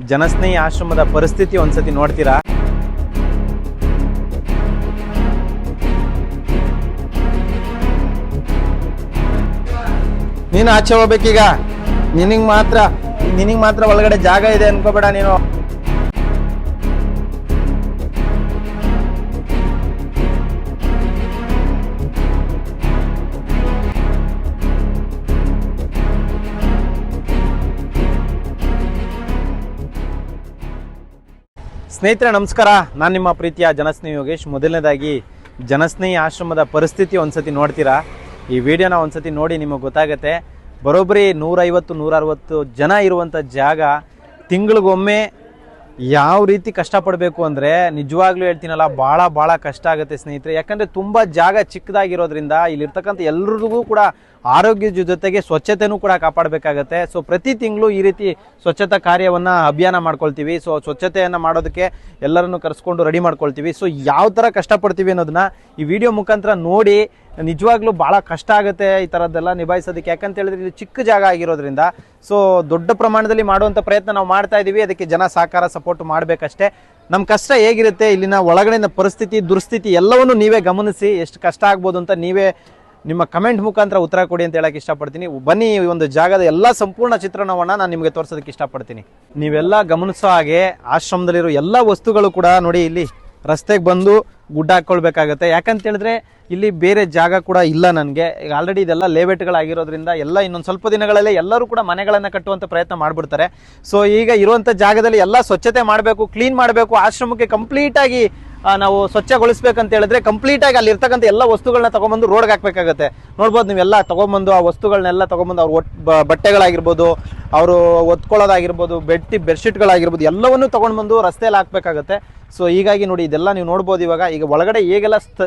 ಜನಸ್ನೇಹಿ ಆಶ್ರಮದ ಪರಿಸ್ಥಿತಿ ಒಂದ್ಸತಿ ನೋಡ್ತೀರಾ? ನೀನು ಆಚೆ ಹೋಗ್ಬೇಕೀಗ. ನಿನಗೆ ಮಾತ್ರ ನಿನಗೆ ಮಾತ್ರ ಒಳಗಡೆ ಜಾಗ ಇದೆ ಅನ್ಕೋಬೇಡ ನೀನು. ಸ್ನೇಹಿತರೆ, ನಮಸ್ಕಾರ. ನಾನು ನಿಮ್ಮ ಪ್ರೀತಿಯ ಜನಸ್ನೇಹಿ ಯೋಗೇಶ್. ಮೊದಲನೇದಾಗಿ, ಜನಸ್ನೇಹಿ ಆಶ್ರಮದ ಪರಿಸ್ಥಿತಿ ಒಂದ್ಸತಿ ನೋಡ್ತೀರಾ? ಈ ವಿಡಿಯೋನ ಒಂದ್ಸತಿ ನೋಡಿ ನಿಮಗೆ ಗೊತ್ತಾಗತ್ತೆ. ಬರೋಬ್ಬರಿ ನೂರೈವತ್ತು ನೂರಅರವತ್ತು ಜನ ಇರುವಂಥ ಜಾಗ ತಿಂಗಳಿಗೊಮ್ಮೆ ಯಾವ ರೀತಿ ಕಷ್ಟಪಡಬೇಕು ಅಂದರೆ ನಿಜವಾಗ್ಲೂ ಹೇಳ್ತೀನಲ್ಲ ಭಾಳ ಭಾಳ ಕಷ್ಟ ಆಗುತ್ತೆ ಸ್ನೇಹಿತರೆ. ಯಾಕಂದರೆ ತುಂಬ ಜಾಗ ಚಿಕ್ಕದಾಗಿರೋದ್ರಿಂದ ಇಲ್ಲಿರ್ತಕ್ಕಂಥ ಎಲ್ರಿಗೂ ಕೂಡ ಆರೋಗ್ಯದ ಜೊತೆಗೆ ಸ್ವಚ್ಛತೆನೂ ಕೂಡ ಕಾಪಾಡಬೇಕಾಗತ್ತೆ. ಸೊ ಪ್ರತಿ ತಿಂಗಳು ಈ ರೀತಿ ಸ್ವಚ್ಛತಾ ಕಾರ್ಯವನ್ನು ಅಭಿಯಾನ ಮಾಡ್ಕೊಳ್ತೀವಿ. ಸೊ ಸ್ವಚ್ಛತೆಯನ್ನು ಮಾಡೋದಕ್ಕೆ ಎಲ್ಲರನ್ನು ಕರೆಸ್ಕೊಂಡು ರೆಡಿ ಮಾಡ್ಕೊಳ್ತೀವಿ. ಸೊ ಯಾವ ಥರ ಕಷ್ಟಪಡ್ತೀವಿ ಅನ್ನೋದನ್ನ ಈ ವಿಡಿಯೋ ಮುಖಾಂತರ ನೋಡಿ ನಿಜವಾಗ್ಲೂ ಭಾಳ ಕಷ್ಟ ಆಗುತ್ತೆ ಈ ಥರದ್ದೆಲ್ಲ ನಿಭಾಯಿಸೋದಕ್ಕೆ. ಯಾಕಂತ ಹೇಳಿದ್ರೆ ಇದು ಚಿಕ್ಕ ಜಾಗ ಆಗಿರೋದ್ರಿಂದ ಸೊ ದೊಡ್ಡ ಪ್ರಮಾಣದಲ್ಲಿ ಮಾಡುವಂಥ ಪ್ರಯತ್ನ ನಾವು ಮಾಡ್ತಾ ಇದ್ದೀವಿ ಅದಕ್ಕೆ ಜನ ಸಹಕಾರ ಸಪೋರ್ಟ್ ಮಾಡಬೇಕಷ್ಟೇ. ನಮ್ಮ ಕಷ್ಟ ಹೇಗಿರುತ್ತೆ? ಇಲ್ಲಿನ ಒಳಗಡೆಯಿಂದ ಪರಿಸ್ಥಿತಿ, ದುರ್ಸ್ಥಿತಿ ಎಲ್ಲವನ್ನು ನೀವೇ ಗಮನಿಸಿ, ಎಷ್ಟು ಕಷ್ಟ ಆಗ್ಬೋದು ಅಂತ ನೀವೇ ನಿಮ್ಮ ಕಮೆಂಟ್ ಮುಖಾಂತರ ಉತ್ತರ ಕೊಡಿ ಅಂತ ಹೇಳಕ್ಕೆ ಇಷ್ಟಪಡ್ತೀನಿ. ಬನ್ನಿ ಈ ಒಂದು ಜಾಗದ ಎಲ್ಲ ಸಂಪೂರ್ಣ ಚಿತ್ರಣವನ್ನು ನಾನು ನಿಮಗೆ ತೋರಿಸೋದಕ್ಕೆ ಇಷ್ಟಪಡ್ತೀನಿ. ನೀವೆಲ್ಲ ಗಮನಿಸೋ ಹಾಗೆ ಆಶ್ರಮದಲ್ಲಿರೋ ಎಲ್ಲ ವಸ್ತುಗಳು ಕೂಡ ನೋಡಿ ಇಲ್ಲಿ ರಸ್ತೆಗೆ ಬಂದು ಗುಡ್ಡ ಹಾಕ್ಕೊಳ್ಬೇಕಾಗತ್ತೆ ಯಾಕಂತ ಹೇಳಿದ್ರೆ ಇಲ್ಲಿ ಬೇರೆ ಜಾಗ ಕೂಡ ಇಲ್ಲ ನನಗೆ. ಈಗ ಆಲ್ರೆಡಿ ಇದೆಲ್ಲ ಲೇಔಟ್ಗಳಾಗಿರೋದ್ರಿಂದ ಎಲ್ಲ ಇನ್ನೊಂದು ಸ್ವಲ್ಪ ದಿನಗಳಲ್ಲೇ ಎಲ್ಲರೂ ಕೂಡ ಮನೆಗಳನ್ನು ಕಟ್ಟುವಂಥ ಪ್ರಯತ್ನ ಮಾಡಿಬಿಡ್ತಾರೆ. ಸೊ ಈಗ ಇರುವಂಥ ಜಾಗದಲ್ಲಿ ಎಲ್ಲ ಸ್ವಚ್ಛತೆ ಮಾಡಬೇಕು ಕ್ಲೀನ್ ಮಾಡಬೇಕು, ಆಶ್ರಮಕ್ಕೆ ಕಂಪ್ಲೀಟಾಗಿ ನಾವು ಸ್ವಚ್ಛಗೊಳಿಸ್ಬೇಕಂತ ಹೇಳಿದ್ರೆ ಕಂಪ್ಲೀಟಾಗಿ ಅಲ್ಲಿ ಇರ್ತಕ್ಕಂಥ ಎಲ್ಲ ವಸ್ತುಗಳನ್ನ ತಗೊಂಡ್ಬಂದು ರೋಡ್ಗೆ ಹಾಕ್ಬೇಕಾಗತ್ತೆ. ನೋಡ್ಬೋದು ನೀವೆಲ್ಲ ತಗೊಂಬಂದು ಆ ವಸ್ತುಗಳನ್ನೆಲ್ಲ ತಗೊಂಬಂದು ಅವ್ರು ಒಟ್ ಬಟ್ಟೆಗಳಾಗಿರ್ಬೋದು, ಅವರು ಒತ್ಕೊಳ್ಳೋದಾಗಿರ್ಬೋದು, ಬೆಟ್ಟಿ ಬೆಡ್ಶೀಟ್ಗಳಾಗಿರ್ಬೋದು ಎಲ್ಲವನ್ನೂ ತೊಗೊಂಡ್ಬಂದು ರಸ್ತೆಯಲ್ಲಿ ಹಾಕ್ಬೇಕಾಗತ್ತೆ. ಸೊ ಹೀಗಾಗಿ ನೋಡಿ ಇದೆಲ್ಲ ನೀವು ನೋಡ್ಬೋದು ಇವಾಗ. ಈಗ ಒಳಗಡೆ ಹೇಗೆಲ್ಲ ಸ್ಥ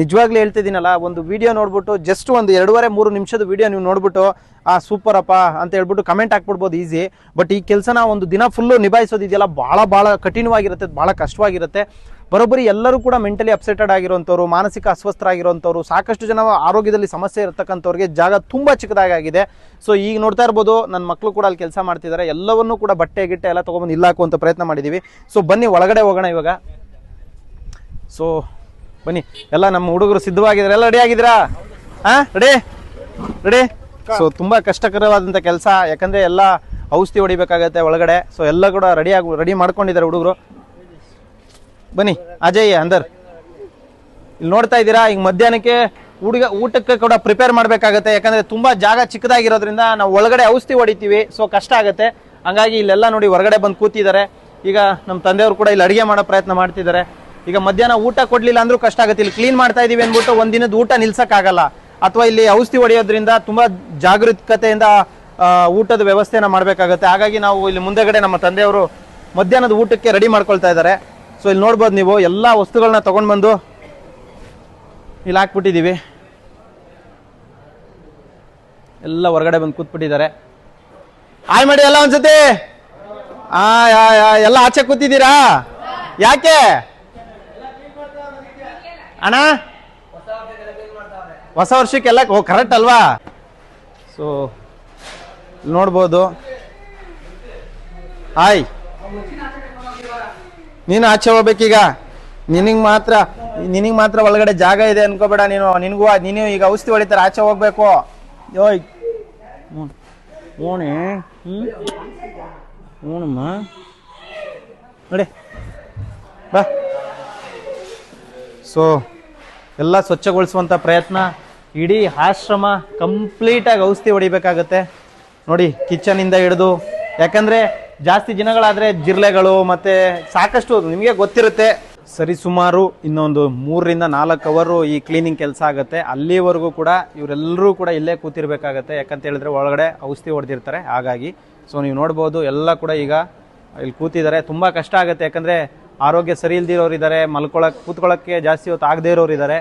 ನಿಜವಾಗ್ಲೂ ಹೇಳ್ತಿದ್ದೀನಲ್ಲ, ಒಂದು ವಿಡಿಯೋ ನೋಡ್ಬಿಟ್ಟು ಜಸ್ಟ್ ಒಂದು ಎರಡೂವರೆ, ಮೂರು ನಿಮಿಷದ ವಿಡಿಯೋ ನೀವು ನೋಡ್ಬಿಟ್ಟು, ಆ ಸೂಪರ್ ಅಪ್ಪ ಅಂತ ಹೇಳ್ಬಿಟ್ಟು ಕಮೆಂಟ್ ಹಾಕ್ಬಿಡ್ಬೋದು ಈಸಿ ಬಟ್ ಈ ಕೆಲಸನ ಒಂದು ದಿನ ಫುಲ್ಲು ನಿಭಾಯಿಸೋದು ಇದೆಯಲ್ಲ ಭಾಳ ಭಾಳ ಕಠಿಣವಾಗಿರುತ್ತೆ, ಭಾಳ ಕಷ್ಟವಾಗಿರುತ್ತೆ. ಬರೋಬ್ಬರಿ ಎಲ್ಲರೂ ಕೂಡ ಮೆಂಟಲಿ ಅಪ್ಸೆಟೆಡ್ ಆಗಿರುವಂಥವ್ರು ಮಾನಸಿಕ ಅಸ್ವಸ್ಥರಾಗಿರುವಂಥವ್ರು ಸಾಕಷ್ಟು ಜನ ಆರೋಗ್ಯದಲ್ಲಿ ಸಮಸ್ಯೆ ಇರತಕ್ಕಂಥವ್ರಿಗೆ ಜಾಗ ತುಂಬ ಚಿಕ್ಕದಾಗಿದೆ ಸೊ ಈಗ ನೋಡ್ತಾ ಇರ್ಬೋದು ನನ್ನ ಮಕ್ಕಳು ಕೂಡ ಅಲ್ಲಿ ಕೆಲಸ ಮಾಡ್ತಿದ್ದಾರೆ ಎಲ್ಲವನ್ನೂ ಕೂಡ ಬಟ್ಟೆ, ಗಿಟ್ಟೆ ಎಲ್ಲ ತೊಗೊಂಡು ಇಲ್ಲ ಹಾಕುವಂಥ ಪ್ರಯತ್ನ ಮಾಡಿದ್ದೀವಿ ಸೊ ಬನ್ನಿ, ಒಳಗಡೆ ಹೋಗೋಣ ಇವಾಗ. ಸೊ ಬನ್ನಿ, ಎಲ್ಲ ನಮ್ಮ ಹುಡುಗರು ಸಿದ್ಧವಾಗಿದ್ದಾರೆ. ಎಲ್ಲ ರೆಡಿ ಆಗಿದ್ದೀರಾ? ಹಾಂ ರೆಡಿ ರೆಡಿ ಸೊ ತುಂಬ ಕಷ್ಟಕರವಾದಂಥ ಕೆಲಸ. ಯಾಕಂದರೆ ಎಲ್ಲ ಔಷಧಿ ಹೊಡಿಬೇಕಾಗತ್ತೆ ಒಳಗಡೆ. ಸೊ ಎಲ್ಲ ಕೂಡ ರೆಡಿ ಆಗಿ ರೆಡಿ ಮಾಡ್ಕೊಂಡಿದ್ದಾರೆ ಹುಡುಗರು. ಬನ್ನಿ ಅಜಯ್ಯ ಅಂದರ್. ಇಲ್ಲಿ ನೋಡ್ತಾ ಇದ್ದೀರಾ, ಈಗ ಮಧ್ಯಾಹ್ನಕ್ಕೆ ಹುಡುಗ ಊಟಕ್ಕೆ ಕೂಡ ಪ್ರಿಪೇರ್ ಮಾಡಬೇಕಾಗತ್ತೆ. ಯಾಕಂದ್ರೆ ತುಂಬಾ ಜಾಗ ಚಿಕ್ಕದಾಗಿರೋದ್ರಿಂದ ನಾವು ಒಳಗಡೆ ಔಷಧಿ ಹೊಡಿತೀವಿ ಸೊ ಕಷ್ಟ ಆಗುತ್ತೆ. ಹಂಗಾಗಿ ಇಲ್ಲೆಲ್ಲ ನೋಡಿ ಹೊರಗಡೆ ಬಂದು ಕೂತಿದ್ದಾರೆ. ಈಗ ನಮ್ಮ ತಂದೆಯವರು ಕೂಡ ಇಲ್ಲಿ ಅಡುಗೆ ಮಾಡೋ ಪ್ರಯತ್ನ ಮಾಡ್ತಿದ್ದಾರೆ. ಈಗ ಮಧ್ಯಾಹ್ನ ಊಟ ಕೊಡ್ಲಿಲ್ಲ ಅಂದರೂ ಕಷ್ಟ ಆಗುತ್ತೆ. ಇಲ್ಲಿ ಕ್ಲೀನ್ ಮಾಡ್ತಾ ಇದೀವಿ ಅಂದ್ಬಿಟ್ಟು ಒಂದಿನದ ಊಟ ನಿಲ್ಸೋಕ್ಕಾಗಲ್ಲ. ಅಥವಾ ಇಲ್ಲಿ ಔಷಧಿ ಹೊಡೆಯೋದ್ರಿಂದ ತುಂಬಾ ಜಾಗೃತಿಕತೆಯಿಂದ ಊಟದ ವ್ಯವಸ್ಥೆನ ಮಾಡಬೇಕಾಗುತ್ತೆ. ಹಾಗಾಗಿ ನಾವು ಇಲ್ಲಿ ಮುಂದೆಗಡೆ ನಮ್ಮ ತಂದೆಯವರು ಮಧ್ಯಾಹ್ನದ ಊಟಕ್ಕೆ ರೆಡಿ ಮಾಡ್ಕೊಳ್ತಾ ಇದ್ದಾರೆ. ಸೊ ಇಲ್ಲಿ ನೋಡ್ಬೋದು ನೀವು, ಎಲ್ಲ ವಸ್ತುಗಳನ್ನ ತೊಗೊಂಡು ಬಂದು ಇಲ್ಲಿ ಹಾಕ್ಬಿಟ್ಟಿದ್ದೀವಿ. ಎಲ್ಲ ಹೊರಗಡೆ ಬಂದು ಕೂತ್ಬಿಟ್ಟಿದ್ದಾರೆ. ಆಯ್ ಮಾಡಿ ಎಲ್ಲ ಒಂದ್ಸತಿ. ಎಲ್ಲ ಆಚೆ ಕೂತಿದ್ದೀರಾ? ಯಾಕೆ? ಅಣ್ಣ? ಹೊಸ ವರ್ಷಕ್ಕೆಲ್ಲ ಕರೆಕ್ಟ್ ಅಲ್ವಾ? ಸೊ ನೋಡ್ಬೋದು. ಹಾಯ್. ನೀನು ಆಚೆ ಹೋಗ್ಬೇಕೀಗ? ನಿನಗೆ ಮಾತ್ರ ನಿನಗೆ ಮಾತ್ರ ಒಳಗಡೆ ಜಾಗ ಇದೆ ಅನ್ಕೋಬೇಡ ನೀನು. ನಿನಗೂ ನೀನು ಈಗ ಔಷಧಿ ಹೊಡಿತಾರೆ, ಆಚೆ ಹೋಗ್ಬೇಕು. ಯೋಯ್ ಓಣೆ. ಓಣಮ್ಮ. ನೋಡಿ. ಬಾ. ಸೊ, ಎಲ್ಲ ಸ್ವಚ್ಛಗೊಳಿಸುವಂಥ ಪ್ರಯತ್ನ, ಇಡೀ ಆಶ್ರಮ ಕಂಪ್ಲೀಟಾಗಿ ಔಷಧಿ ಹೊಡಿಬೇಕಾಗತ್ತೆ. ನೋಡಿ ಕಿಚನಿಂದ ಹಿಡಿದು. ಯಾಕಂದರೆ ಜಾಸ್ತಿ ದಿನಗಳಾದರೆ ಜಿರ್ಲೆಗಳು ಮತ್ತು ಸಾಕಷ್ಟು ನಿಮಗೆ ಗೊತ್ತಿರುತ್ತೆ. ಸರಿಸುಮಾರು ಇನ್ನೊಂದು ಮೂರರಿಂದ ನಾಲ್ಕು ಅವರು ಈ ಕ್ಲೀನಿಂಗ್ ಕೆಲಸ ಆಗುತ್ತೆ. ಅಲ್ಲಿವರೆಗೂ ಕೂಡ ಇವರೆಲ್ಲರೂ ಕೂಡ ಇಲ್ಲೇ ಕೂತಿರ್ಬೇಕಾಗತ್ತೆ. ಯಾಕಂತ ಹೇಳಿದ್ರೆ ಒಳಗಡೆ ಔಷಧಿ ಹೊಡೆದಿರ್ತಾರೆ. ಹಾಗಾಗಿ ಸೊ ನೀವು ನೋಡ್ಬೋದು ಎಲ್ಲ ಕೂಡ ಈಗ ಇಲ್ಲಿ ಕೂತಿದ್ದಾರೆ. ತುಂಬ ಕಷ್ಟ ಆಗುತ್ತೆ. ಯಾಕಂದರೆ ಆರೋಗ್ಯ ಸರಿ ಇಲ್ದಿರೋರು ಇದ್ದಾರೆ. ಮಲ್ಕೊಳಕ್ಕೆ ಕೂತ್ಕೊಳ್ಳೋಕ್ಕೆ ಜಾಸ್ತಿ ಹೊತ್ತು ಆಗದೇ ಇರೋರು ಇದ್ದಾರೆ.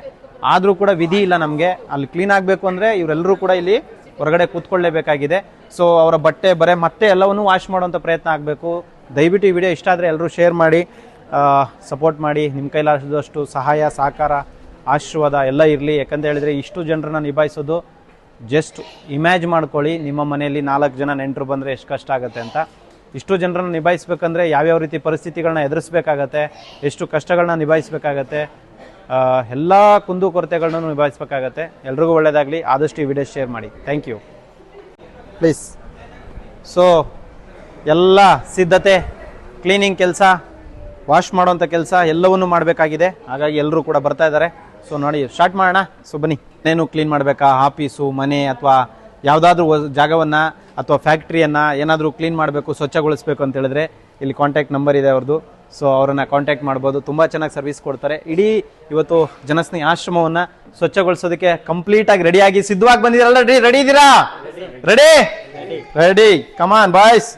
ಆದರೂ ಕೂಡ ವಿಧಿ ಇಲ್ಲ ನಮಗೆ. ಅಲ್ಲಿ ಕ್ಲೀನ್ ಆಗಬೇಕು ಅಂದರೆ ಇವರೆಲ್ಲರೂ ಕೂಡ ಇಲ್ಲಿ ಹೊರಗಡೆ ಕೂತ್ಕೊಳ್ಳೇಬೇಕಾಗಿದೆ. ಸೊ ಅವರ ಬಟ್ಟೆ, ಬರೆ ಮತ್ತೆ ಎಲ್ಲವನ್ನೂ ವಾಶ್ ಮಾಡುವಂಥ ಪ್ರಯತ್ನ ಆಗಬೇಕು. ದಯವಿಟ್ಟು ಈ ವಿಡಿಯೋ ಇಷ್ಟ ಆದರೆ ಎಲ್ಲರೂ ಶೇರ್ ಮಾಡಿ ಸಪೋರ್ಟ್ ಮಾಡಿ. ನಿಮ್ಮ ಕೈಲಾದಷ್ಟು ಸಹಾಯ, ಸಹಕಾರ, ಆಶೀರ್ವಾದ ಎಲ್ಲ ಇರಲಿ. ಯಾಕಂತ ಹೇಳಿದರೆ ಇಷ್ಟು ಜನರನ್ನ ನಿಭಾಯಿಸೋದು ಜಸ್ಟ್ ಇಮ್ಯಾಜ್ ಮಾಡ್ಕೊಳ್ಳಿ. ನಿಮ್ಮ ಮನೆಯಲ್ಲಿ ನಾಲ್ಕು ಜನ ನೆಂಟರು ಬಂದರೆ ಎಷ್ಟು ಕಷ್ಟ ಆಗುತ್ತೆ ಅಂತ. ಇಷ್ಟು ಜನರನ್ನ ನಿಭಾಯಿಸ್ಬೇಕಂದ್ರೆ ಯಾವ್ಯಾವ ರೀತಿ ಪರಿಸ್ಥಿತಿಗಳನ್ನ ಎದುರಿಸ್ಬೇಕಾಗತ್ತೆ, ಎಷ್ಟು ಕಷ್ಟಗಳನ್ನ ನಿಭಾಯಿಸ್ಬೇಕಾಗತ್ತೆ ಎಲ್ಲ ಕುಂದು ಕೊರತೆಗಳನ್ನ ನಿಭಾಯಿಸ್ಬೇಕಾಗತ್ತೆ. ಎಲ್ರಿಗೂ ಒಳ್ಳೆಯದಾಗಲಿ ಆದಷ್ಟು ಈ ವಿಡಿಯೋ ಶೇರ್ ಮಾಡಿ. ಥ್ಯಾಂಕ್ ಯು ಪ್ಲೀಸ್ ಸೊ ಎಲ್ಲ ಸಿದ್ಧತೆ ಕ್ಲೀನಿಂಗ್ ಕೆಲಸ ವಾಶ್ ಮಾಡೋವಂಥ ಕೆಲಸ ಎಲ್ಲವನ್ನೂ ಮಾಡಬೇಕಾಗಿದೆ. ಹಾಗಾಗಿ ಎಲ್ಲರೂ ಕೂಡ ಬರ್ತಾ ಇದ್ದಾರೆ. ಸೊ ನೋಡಿ ಸ್ಟಾರ್ಟ್ ಮಾಡೋಣ. ಸೊ ಬನ್ನಿ. ಏನೇನು ಕ್ಲೀನ್ ಮಾಡಬೇಕಾ? ಆಫೀಸು ಮನೆ ಅಥವಾ ಯಾವುದಾದ್ರೂ ಜಾಗವನ್ನು ಅಥವಾ ಫ್ಯಾಕ್ಟ್ರಿಯನ್ನು ಏನಾದರೂ ಕ್ಲೀನ್ ಮಾಡಬೇಕು ಸ್ವಚ್ಛಗೊಳಿಸ್ಬೇಕು ಅಂತ ಹೇಳಿದ್ರೆ ಇಲ್ಲಿ ಕಾಂಟ್ಯಾಕ್ಟ್ ನಂಬರ್ ಇದೆ ಅವ್ರದ್ದು ಸೊ ಅವರನ್ನು ಕಾಂಟ್ಯಾಕ್ಟ್ ಮಾಡ್ಬೋದು. ತುಂಬ ಚೆನ್ನಾಗಿ ಸರ್ವಿಸ್ ಕೊಡ್ತಾರೆ. ಇಡೀ ಇವತ್ತು ಜನಸ್ನೇಹಿ ಆಶ್ರಮವನ್ನು ಸ್ವಚ್ಛಗೊಳಿಸೋದಕ್ಕೆ ಕಂಪ್ಲೀಟಾಗಿ ರೆಡಿಯಾಗಿ ಸಿದ್ಧವಾಗಿ ಬಂದಿದ್ದೀರಲ್ಲ ರೆಡಿ ರೆಡಿ ಇದ್ದೀರಾ? Ready ready come on boys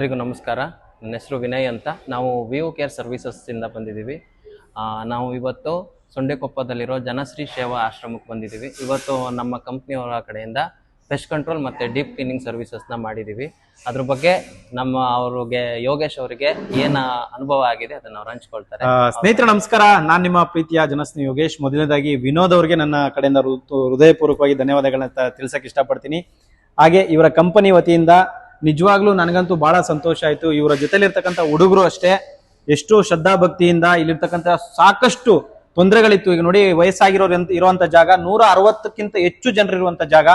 ಎಲ್ಲರಿಗೂ ನಮಸ್ಕಾರ. ನನ್ನ ಹೆಸರು ವಿನಯ್ ಅಂತ. ನಾವು ವಿವೋ ಕೇರ್ ಸರ್ವಿಸಸ್ಸಿಂದ ಬಂದಿದ್ದೀವಿ. ನಾವು ಇವತ್ತು ಸೊಂಡೆಕೊಪ್ಪದಲ್ಲಿರೋ ಜನಶ್ರೀ ಸೇವಾ ಆಶ್ರಮಕ್ಕೆ ಬಂದಿದ್ದೀವಿ. ಇವತ್ತು ನಮ್ಮ ಕಂಪ್ನಿಯವರ ಕಡೆಯಿಂದ ಪೆಸ್ಟ್ ಕಂಟ್ರೋಲ್ ಮತ್ತು ಡೀಪ್ ಕ್ಲೀನಿಂಗ್ ಸರ್ವಿಸಸ್ನ ಮಾಡಿದ್ದೀವಿ. ಅದ್ರ ಬಗ್ಗೆ ನಮ್ಮ ಅವ್ರಿಗೆ, ಯೋಗೇಶ್ ಅವರಿಗೆ ಏನು ಅನುಭವ ಆಗಿದೆ ಅದನ್ನ ಅವ್ರು ಹಂಚ್ಕೊಳ್ತಾರೆ. ಸ್ನೇಹಿತರೆ ನಮಸ್ಕಾರ. ನಾನು ನಿಮ್ಮ ಪ್ರೀತಿಯ ಜನಸ್ನೇಹಿ ಯೋಗೇಶ್. ಮೊದಲನೇದಾಗಿ ವಿನೋದ್ ಅವರಿಗೆ ನನ್ನ ಕಡೆಯಿಂದ ಹೃದಯಪೂರ್ವಕವಾಗಿ ಧನ್ಯವಾದಗಳನ್ನ ತಿಳಿಸಕ್ಕೆ ತಿಳಿಸಕ್ ಇಷ್ಟಪಡ್ತೀನಿ. ಹಾಗೆ ಇವರ ಕಂಪನಿ ವತಿಯಿಂದ ನಿಜವಾಗ್ಲೂ ನನಗಂತೂ ಬಹಳ ಸಂತೋಷ ಆಯ್ತು. ಇವರ ಜೊತೆಲಿರ್ತಕ್ಕಂಥ ಹುಡುಗರು ಅಷ್ಟೇ ಎಷ್ಟು ಶ್ರದ್ಧಾ ಭಕ್ತಿಯಿಂದ ಇಲ್ಲಿರ್ತಕ್ಕಂಥ ಸಾಕಷ್ಟು ತೊಂದರೆಗಳಿತ್ತು. ಈಗ ನೋಡಿ, ವಯಸ್ಸಾಗಿರೋರು ಇರುವಂತ ಜಾಗ, ನೂರ ಅರವತ್ತಕ್ಕಿಂತ ಹೆಚ್ಚು ಜನರು ಇರುವಂತ ಜಾಗ.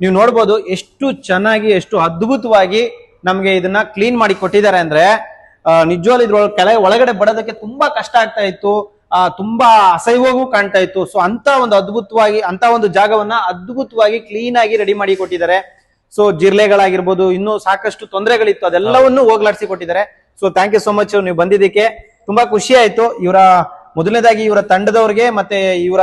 ನೀವು ನೋಡ್ಬೋದು ಎಷ್ಟು ಚೆನ್ನಾಗಿ, ಎಷ್ಟು ಅದ್ಭುತವಾಗಿ ನಮ್ಗೆ ಇದನ್ನ ಕ್ಲೀನ್ ಮಾಡಿ ಕೊಟ್ಟಿದ್ದಾರೆ ಅಂದ್ರೆ ನಿಜವಾಗ್ಲೂ ಇದ್ರೊಳಗೆ ಕೆಳಗೆ ಒಳಗಡೆ ಬಡೋದಕ್ಕೆ ತುಂಬಾ ಕಷ್ಟ ಆಗ್ತಾ ಇತ್ತು. ಆ, ತುಂಬಾ ಅಸಹ್ಯವಾಗೂ ಕಾಣ್ತಾ ಇತ್ತು. ಸೊ ಅಂತ ಒಂದು ಅದ್ಭುತವಾಗಿ ಅಂತ ಒಂದು ಜಾಗವನ್ನ ಅದ್ಭುತವಾಗಿ ಕ್ಲೀನ್ ಆಗಿ ರೆಡಿ ಮಾಡಿ ಕೊಟ್ಟಿದ್ದಾರೆ. ಸೊ ಜಿರ್ಲೆಗಳಾಗಿರ್ಬೋದು, ಇನ್ನೂ ಸಾಕಷ್ಟು ತೊಂದರೆಗಳಿತ್ತು. ಅದೆಲ್ಲವನ್ನು ಹೋಗ್ಲಾಡಿಸಿ ಕೊಟ್ಟಿದ್ದಾರೆ. So thank you so much ನೀವು ಬಂದಿದ್ದಕ್ಕೆ ತುಂಬಾ ಖುಷಿ ಆಯ್ತು. ಇವರ ಮೊದಲನೇದಾಗಿ ಇವರ ತಂಡದವ್ರಿಗೆ ಮತ್ತೆ ಇವರ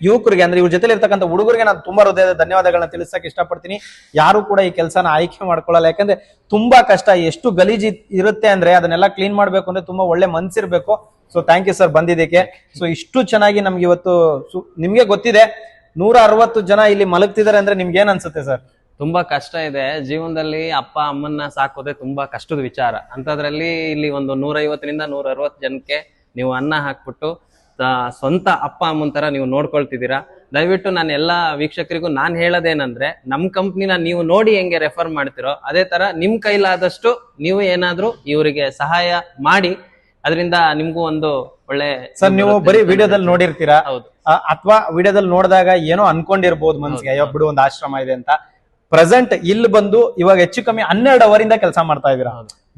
ಯುವಕರಿಗೆ, ಅಂದ್ರೆ ಇವ್ರ ಜೊತೆಲಿ ಇರ್ತಕ್ಕಂಥ ಹುಡುಗರಿಗೆ ನಾನು ತುಂಬಾ ಹೃದಯದ ಧನ್ಯವಾದಗಳನ್ನ ತಿಳಿಸಕ್ ಇಷ್ಟಪಡ್ತೀನಿ. ಯಾರು ಕೂಡ ಈ ಕೆಲಸನ ಆಯ್ಕೆ ಮಾಡ್ಕೊಳ್ಳಲ್ಲ. ಯಾಕಂದ್ರೆ ತುಂಬಾ ಕಷ್ಟ. ಎಷ್ಟು ಗಲೀಜ್ ಇರುತ್ತೆ ಅಂದ್ರೆ ಅದನ್ನೆಲ್ಲ ಕ್ಲೀನ್ ಮಾಡ್ಬೇಕು ಅಂದ್ರೆ ತುಂಬಾ ಒಳ್ಳೆ ಮನ್ಸಿರ್ಬೇಕು. ಸೊ ಥ್ಯಾಂಕ್ ಯು ಸರ್ ಬಂದಿದ್ದಕ್ಕೆ. ಸೊ ಇಷ್ಟು ಚೆನ್ನಾಗಿ ನಮ್ಗೆ ಇವತ್ತು ನಿಮ್ಗೆ ಗೊತ್ತಿದೆ. ನೂರ ಅರವತ್ತು ಜನ ಇಲ್ಲಿ ಮಲಗ್ತಿದ್ದಾರೆ ಅಂದ್ರೆ ನಿಮ್ಗೆ ಏನ್ ಅನ್ಸುತ್ತೆ ಸರ್ ತುಂಬಾ ಕಷ್ಟ ಇದೆ. ಜೀವನದಲ್ಲಿ ಅಪ್ಪ ಅಮ್ಮನ್ನ ಸಾಕೋದೇ ತುಂಬಾ ಕಷ್ಟದ ವಿಚಾರ. ಅಂತದ್ರಲ್ಲಿ ಇಲ್ಲಿ ಒಂದು ನೂರೈವತ್ತರಿಂದ ನೂರ ಅರವತ್ತು ಜನಕ್ಕೆ ನೀವು ಅನ್ನ ಹಾಕ್ಬಿಟ್ಟು ಸ್ವಂತ ಅಪ್ಪ ಅಮ್ಮನ ತರ ನೀವು ನೋಡ್ಕೊಳ್ತಿದ್ದೀರಾ? ದಯವಿಟ್ಟು ನಾನು ಎಲ್ಲಾ ವೀಕ್ಷಕರಿಗೂ ನಾನು ಹೇಳೋದೇನಂದ್ರೆ ನಮ್ಮ ಕಂಪ್ನಿನ ನೀವು ನೋಡಿ ಹೆಂಗೆ ರೆಫರ್ ಮಾಡ್ತಿರೋ ಅದೇ ತರ ನಿಮ್ ಕೈಲಾದಷ್ಟು ನೀವು ಏನಾದ್ರೂ ಇವರಿಗೆ ಸಹಾಯ ಮಾಡಿ ಅದರಿಂದ ನಿಮ್ಗೂ ಒಂದು ಒಳ್ಳೆ ಸರ್ ನೀವು ಬರೀ ವಿಡಿಯೋದಲ್ಲಿ ನೋಡಿರ್ತೀರಾ? ಹೌದು. ಅಥವಾ ವಿಡಿಯೋದಲ್ಲಿ ನೋಡಿದಾಗ ಏನೋ ಅನ್ಕೊಂಡಿರ್ಬೋದು ಮನ್ಸಿಗೆ ಅಯ್ಯೋ ಬಿಡು ಒಂದು ಆಶ್ರಮ ಇದೆ ಅಂತ. ಪ್ರೆಸೆಂಟ್ ಇಲ್ಲಿ ಬಂದು ಇವಾಗ ಹೆಚ್ಚು ಕಮ್ಮಿ ಹನ್ನೆರಡು ಅವರಿಂದ ಕೆಲಸ ಮಾಡ್ತಾ ಇದೀರಾ.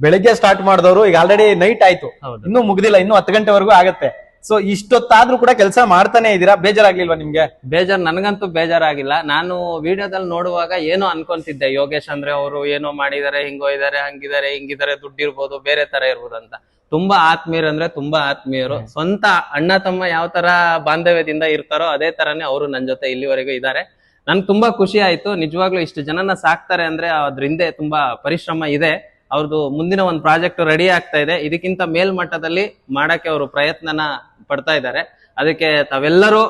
ಬೆಳಿಗ್ಗೆ ಸ್ಟಾರ್ಟ್ ಮಾಡಿದವರು ಈಗ ಆಲ್ರೆಡಿ ನೈಟ್ ಆಯ್ತು. ಇನ್ನೂ ಮುಗ್ದಿಲ್ಲ ಇನ್ನೂ ಹತ್ತು ಗಂಟೆವರೆಗೂ ಆಗತ್ತೆ. ಸೊ ಇಷ್ಟೊತ್ತಾದ್ರೂ ಕೂಡ ಕೆಲಸ ಮಾಡ್ತಾನೆ ಇದೀರಾ ಬೇಜಾರಾಗ್ಲಿಲ್ವಾ ನಿಮ್ಗೆ? ಬೇಜಾರ್ ನನಗಂತೂ ಬೇಜಾರಾಗಿಲ್ಲ. ನಾನು ವಿಡಿಯೋದಲ್ಲಿ ನೋಡುವಾಗ ಏನೋ ಅನ್ಕೊಂತಿದ್ದೆ? ಯೋಗೇಶ್ ಅಂದ್ರೆ ಅವರು ಏನೋ ಮಾಡಿದಾರೆ ಹಿಂಗೋ ಇದಾರೆ ಹಂಗಿದಾರೆ ಹಿಂಗಿದಾರೆ ದುಡ್ಡಿರ್ಬೋದು ಬೇರೆ ತರ ಇರ್ಬೋದು ಅಂತ ತುಂಬಾ ಆತ್ಮೀಯರು ಅಂದ್ರೆ ತುಂಬಾ ಆತ್ಮೀಯರು. ಸ್ವಂತ ಅಣ್ಣ ತಮ್ಮ ಯಾವ ತರ ಬಾಂಧವ್ಯದಿಂದ ಇರ್ತಾರೋ ಅದೇ ತರನೇ ಅವರು ನನ್ನ ಜೊತೆ ಇಲ್ಲಿವರೆಗೂ ಇದ್ದಾರೆ. ನನ್ಗೆ ತುಂಬಾ ಖುಷಿ ಆಯ್ತು. ನಿಜವಾಗ್ಲೂ ಇಷ್ಟು ಜನನ ಸಾಕ್ತಾರೆ ಅಂದ್ರೆ ಅದ್ರ ಹಿಂದೆ ತುಂಬಾ ಪರಿಶ್ರಮ ಇದೆ. ಅವ್ರದ್ದು ಮುಂದಿನ ಒಂದು ಪ್ರಾಜೆಕ್ಟ್ ರೆಡಿ ಆಗ್ತಾ ಇದೆ. ಇದಕ್ಕಿಂತ ಮೇಲ್ಮಟ್ಟದಲ್ಲಿ ಮಾಡಕ್ಕೆ ಅವರು ಪ್ರಯತ್ನನ ಪಡ್ತಾ ಇದ್ದಾರೆ. ಅದಕ್ಕೆ ತಾವೆಲ್ಲರೂ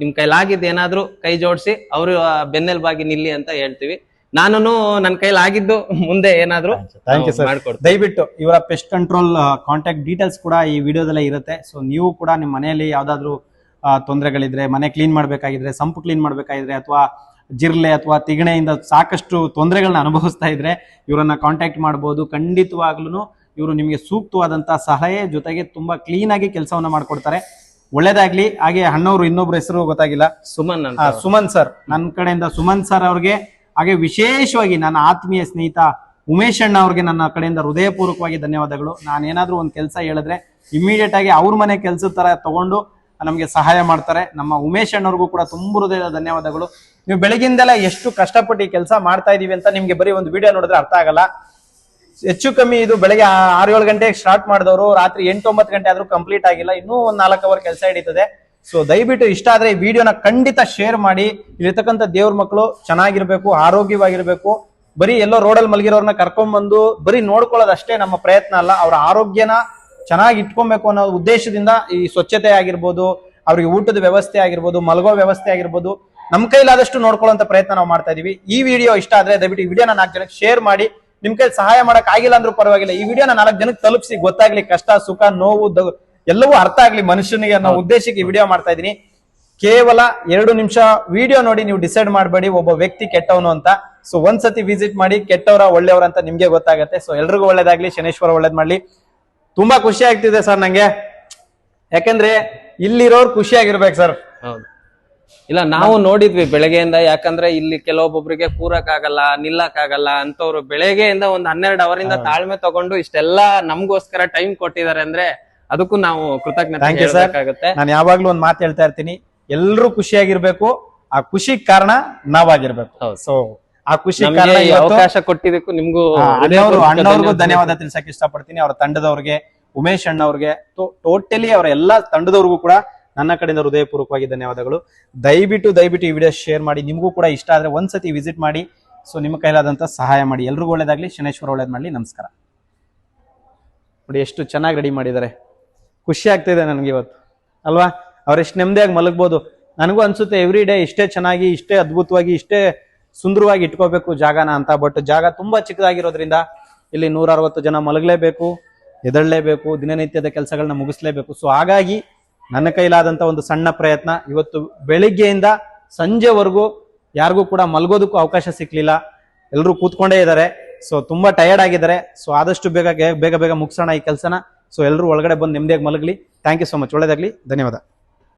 ನಿಮ್ ಕೈಲಾಗಿದ್ದು ಏನಾದ್ರೂ ಕೈ ಜೋಡಿಸಿ ಅವರು ಬೆನ್ನೆಲುಬಾಗಿ ನಿಲ್ಲಿ ಅಂತ ಹೇಳ್ತೀವಿ. ನಾನು ನನ್ನ ಕೈಲಾಗಿದ್ದು ಮುಂದೆ ಏನಾದ್ರು ದಯವಿಟ್ಟು ಇವರ ಪೆಸ್ಟ್ ಕಂಟ್ರೋಲ್ ಕಾಂಟ್ಯಾಕ್ಟ್ ಡೀಟೇಲ್ಸ್ ಕೂಡ ಈ ವಿಡಿಯೋದಲ್ಲೇ ಇರುತ್ತೆ. ಸೊ ನೀವು ಕೂಡ ನಿಮ್ಮ ಮನೆಯಲ್ಲಿ ಯಾವ್ದಾದ್ರು ತೊಂದರೆಗಳಿದ್ರೆ ಮನೆ ಕ್ಲೀನ್ ಮಾಡಬೇಕಾಗಿದ್ರೆ ಸಂಪು ಕ್ಲೀನ್ ಮಾಡಬೇಕಾಗಿದ್ರೆ ಅಥವಾ ಜಿರ್ಲೆ ಅಥವಾ ತಿಗಣೆಯಿಂದ ಸಾಕಷ್ಟು ತೊಂದರೆಗಳನ್ನ ಅನುಭವಿಸ್ತಾ ಇದ್ರೆ ಇವರನ್ನ ಕಾಂಟ್ಯಾಕ್ಟ್ ಮಾಡ್ಬೋದು. ಖಂಡಿತವಾಗ್ಲೂ ಇವರು ನಿಮಗೆ ಸೂಕ್ತವಾದಂತಹ ಸಹಾಯ ಜೊತೆಗೆ ತುಂಬಾ ಕ್ಲೀನ್ ಆಗಿ ಕೆಲಸವನ್ನ ಮಾಡ್ಕೊಡ್ತಾರೆ. ಒಳ್ಳೇದಾಗ್ಲಿ. ಹಾಗೆ ಅಣ್ಣವರು ಇನ್ನೊಬ್ರು ಹೆಸರು ಗೊತ್ತಾಗಿಲ್ಲ. ಸುಮನ್ ಸುಮನ್ ಸರ್. ನನ್ನ ಕಡೆಯಿಂದ ಸುಮನ್ ಸರ್ ಅವ್ರಿಗೆ ಹಾಗೆ ವಿಶೇಷವಾಗಿ ನನ್ನ ಆತ್ಮೀಯ ಸ್ನೇಹಿತ ಉಮೇಶ್ ಅಣ್ಣ ಅವ್ರಿಗೆ ನನ್ನ ಕಡೆಯಿಂದ ಹೃದಯಪೂರ್ವಕವಾಗಿ ಧನ್ಯವಾದಗಳು. ನಾನು ಏನಾದ್ರೂ ಒಂದು ಕೆಲಸ ಹೇಳಿದ್ರೆ ಇಮಿಡಿಯೇಟ್ ಆಗಿ ಅವ್ರ ಮನೆ ಕೆಲಸದ ತರ ತಗೊಂಡು ನಮಗೆ ಸಹಾಯ ಮಾಡ್ತಾರೆ. ನಮ್ಮ ಉಮೇಶ್ ಅಣ್ಣವ್ರಿಗೂ ಕೂಡ ತುಂಬ ಹೃದಯದ ಧನ್ಯವಾದಗಳು. ನೀವು ಬೆಳಗಿಂದೆಲ್ಲ ಎಷ್ಟು ಕಷ್ಟಪಟ್ಟು ಕೆಲಸ ಮಾಡ್ತಾ ಇದೀವಿ ಅಂತ ನಿಮ್ಗೆ ಬರೀ ಒಂದು ವಿಡಿಯೋ ನೋಡಿದ್ರೆ ಅರ್ಥ ಆಗಲ್ಲ. ಹೆಚ್ಚು ಕಮ್ಮಿ ಇದು ಬೆಳಗ್ಗೆ ಆರು ಏಳು ಗಂಟೆಗೆ ಸ್ಟಾರ್ಟ್ ಮಾಡಿದವರು ರಾತ್ರಿ ಎಂಟು ಒಂಬತ್ತು ಗಂಟೆ ಆದ್ರೂ ಕಂಪ್ಲೀಟ್ ಆಗಿಲ್ಲ. ಇನ್ನೂ ಒಂದು ನಾಲ್ಕು ಅವರ್ ಕೆಲಸ ಹಿಡಿತದೆ. ಸೊ ದಯವಿಟ್ಟು ಇಷ್ಟ ಆದ್ರೆ ಈ ವಿಡಿಯೋನ ಖಂಡಿತ ಶೇರ್ ಮಾಡಿ. ಇಲ್ಲಿರ್ತಕ್ಕಂಥ ದೇವ್ರ ಮಕ್ಕಳು ಚೆನ್ನಾಗಿರ್ಬೇಕು, ಆರೋಗ್ಯವಾಗಿರ್ಬೇಕು. ಬರೀ ಎಲ್ಲೋ ರೋಡಲ್ಲಿ ಮಲಗಿರೋರನ್ನ ಕರ್ಕೊಂಡ್ ಬಂದು ಬರೀ ನೋಡ್ಕೊಳ್ಳೋದಷ್ಟೇ ನಮ್ಮ ಪ್ರಯತ್ನ ಅಲ್ಲ. ಅವರ ಆರೋಗ್ಯನ ಚೆನ್ನಾಗಿ ಇಟ್ಕೊಬೇಕು ಅನ್ನೋ ಉದ್ದೇಶದಿಂದ ಈ ಸ್ವಚ್ಛತೆ ಆಗಿರ್ಬೋದು ಅವ್ರಿಗೆ ಊಟದ ವ್ಯವಸ್ಥೆ ಆಗಿರ್ಬೋದು ಮಲಗೋ ವ್ಯವಸ್ಥೆ ಆಗಿರ್ಬೋದು ನಮ್ಮ ಕೈಲಾದಷ್ಟು ನೋಡ್ಕೊಳ್ಳೋಂತ ಪ್ರಯತ್ನ ನಾವು ಮಾಡ್ತಾ ಇದೀವಿ. ಈ ವಿಡಿಯೋ ಇಷ್ಟ ಆದ್ರೆ ದಯವಿಟ್ಟು ಈ ವಿಡಿಯೋನ ನಾಲ್ಕು ಜನಕ್ಕೆ ಶೇರ್ ಮಾಡಿ ನಿಮ್ ಕೈ ಸಹಾಯ ಮಾಡಕ್ ಆಗಿಲ್ಲ ಅಂದ್ರೂ ಪರವಾಗಿಲ್ಲ ಈ ವಿಡಿಯೋನ ನಾಲ್ಕು ಜನಕ್ಕೆ ತಲುಪಿಸಿ ಗೊತ್ತಾಗ್ಲಿ ಕಷ್ಟ ಸುಖ ನೋವು ಎಲ್ಲವೂ ಅರ್ಥ ಆಗ್ಲಿ ಮನುಷ್ಯನಿಗೆ ಅನ್ನೋ ಉದ್ದೇಶಕ್ಕೆ ಈ ವಿಡಿಯೋ ಮಾಡ್ತಾ ಇದೀನಿ. ಕೇವಲ ಎರಡು ನಿಮಿಷ ವಿಡಿಯೋ ನೋಡಿ ನೀವು ಡಿಸೈಡ್ ಮಾಡಬೇಡಿ ಒಬ್ಬ ವ್ಯಕ್ತಿ ಕೆಟ್ಟವನು ಅಂತ. ಸೊ ಒಂದ್ಸತಿ ವಿಸಿಟ್ ಮಾಡಿ ಕೆಟ್ಟವರ ಒಳ್ಳೆಯವರ ಅಂತ ನಿಮ್ಗೆ ಗೊತ್ತಾಗತ್ತೆ. ಸೊ ಎಲ್ರಿಗೂ ಒಳ್ಳೇದಾಗ್ಲಿ ಶನೇಶ್ವರ ಒಳ್ಳೇದ್ ಮಾಡ್ಲಿ. ತುಂಬಾ ಖುಷಿ ಆಗ್ತಿದೆ ಸರ್ ನಂಗೆ. ಯಾಕಂದ್ರೆ ಇಲ್ಲಿರೋರು ಖುಷಿಯಾಗಿರ್ಬೇಕು ಸರ್. ಹೌದು. ಇಲ್ಲ ನಾವು ನೋಡಿದ್ವಿ ಬೆಳಗ್ಗೆಯಿಂದ ಯಾಕಂದ್ರೆ ಇಲ್ಲಿ ಕೆಲವೊಬ್ಬೊಬ್ರಿಗೆ ಕೂರಕ್ ಆಗಲ್ಲ ನಿಲ್ಲಕ್ ಆಗಲ್ಲ ಅಂತವ್ರು ಬೆಳಗ್ಗೆಯಿಂದ ಒಂದ್ ಹನ್ನೆರಡು ಅವರಿಂದ ತಾಳ್ಮೆ ತಗೊಂಡು ಇಷ್ಟೆಲ್ಲ ನಮ್ಗೋಸ್ಕರ ಟೈಮ್ ಕೊಟ್ಟಿದ್ದಾರೆ ಅಂದ್ರೆ ಅದಕ್ಕೂ ನಾವು ಕೃತಜ್ಞತೆ. ನಾನು ಯಾವಾಗ್ಲೂ ಒಂದ್ ಮಾತು ಹೇಳ್ತಾ ಇರ್ತೀನಿ. ಎಲ್ರು ಖುಷಿಯಾಗಿರ್ಬೇಕು. ಆ ಖುಷಿ ಕಾರಣ ನಾವಾಗಿರ್ಬೇಕು. ಹೌದು. ಸೊ ಆ ಖುಷಿ ಕಾರಣ ಇವತ್ತು ಅವಕಾಶ ಕೊಟ್ಟಿದ್ದಕ್ಕೂ ನಿಮ್ಗೂ ಅಣ್ಣವ್ರು ಅಣ್ಣವ್ರಿಗೂ ಧನ್ಯವಾದ. ಧನ್ಯವಾದ ತಿಳ್ಸಕ್ ಇಷ್ಟಪಡ್ತೀನಿ ಅವ್ರ ತಂಡದವ್ರಿಗೆ ಉಮೇಶ್ ಅಣ್ಣವ್ರಿಗೆ ಟೋಟಲಿ ಅವರ ಎಲ್ಲಾ ತಂಡದವ್ರಿಗೂ ಕೂಡ ನನ್ನ ಕಡೆಯಿಂದ ಹೃದಯಪೂರ್ವಕವಾಗಿ ಧನ್ಯವಾದಗಳು. ದಯವಿಟ್ಟು ದಯವಿಟ್ಟು ಈ ವಿಡಿಯೋ ಶೇರ್ ಮಾಡಿ. ನಿಮಗೂ ಕೂಡ ಇಷ್ಟ ಆದ್ರೆ ಒಂದ್ಸತಿ ವಿಸಿಟ್ ಮಾಡಿ. ಸೊ ನಿಮ್ಮ ಕೈಲಾದಂತ ಸಹಾಯ ಮಾಡಿ. ಎಲ್ರಿಗೂ ಒಳ್ಳೇದಾಗ್ಲಿ. ಶನೇಶ್ವರ ಒಳ್ಳೇದ್ ಮಾಡಲಿ. ನಮಸ್ಕಾರ. ನೋಡಿ ಎಷ್ಟು ಚೆನ್ನಾಗಿ ರೆಡಿ ಮಾಡಿದ್ದಾರೆ. ಖುಷಿ ಆಗ್ತಿದೆ ನನಗೆ ಇವತ್ತು. ಅಲ್ವಾ? ಅವ್ರೆಷ್ಟು ನೆಮ್ಮದಿಯಾಗಿ ಮಲಗ್ಬೋದು. ನನಗೂ ಅನ್ಸುತ್ತೆ ಎವ್ರಿ ಡೇ ಇಷ್ಟೇ ಚೆನ್ನಾಗಿ ಇಷ್ಟೇ ಅದ್ಭುತವಾಗಿ ಇಷ್ಟೇ ಸುಂದರವಾಗಿ ಇಟ್ಕೋಬೇಕು ಜಾಗನ ಅಂತ. ಬಟ್ ಜಾಗ ತುಂಬಾ ಚಿಕ್ಕದಾಗಿರೋದ್ರಿಂದ ಇಲ್ಲಿ ನೂರ ಅರವತ್ತು ಜನ ಮಲಗಲೇಬೇಕು ಎದಳಲೇಬೇಕು ದಿನನಿತ್ಯದ ಕೆಲಸಗಳನ್ನ ಮುಗಿಸ್ಲೇಬೇಕು. ಸೊ ಹಾಗಾಗಿ ನನ್ನ ಕೈಲಾದಂತ ಒಂದು ಸಣ್ಣ ಪ್ರಯತ್ನ, ಇವತ್ತು ಬೆಳಿಗ್ಗೆಯಿಂದ ಸಂಜೆವರೆಗೂ ಯಾರಿಗೂ ಕೂಡ ಮಲಗೋದಕ್ಕೂ ಅವಕಾಶ ಸಿಕ್ಲಿಲ್ಲ. ಎಲ್ಲರೂ ಕೂತ್ಕೊಂಡೇ ಇದ್ದಾರೆ. ಸೊ ತುಂಬಾ ಟಯರ್ಡ್ ಆಗಿದ್ದಾರೆ. ಸೊ ಆದಷ್ಟು ಬೇಗ ಬೇಗ ಬೇಗ ಮುಗಿಸೋಣ ಈ ಕೆಲಸನ. ಸೊ ಎಲ್ಲರೂ ಒಳಗಡೆ ಬಂದು ನೆಮ್ಮದಿಯಾಗಿ ಮಲಗಲಿ. ಥ್ಯಾಂಕ್ ಯು ಸೊ ಮಚ್ ಒಳ್ಳೇದಾಗ್ಲಿ. ಧನ್ಯವಾದ.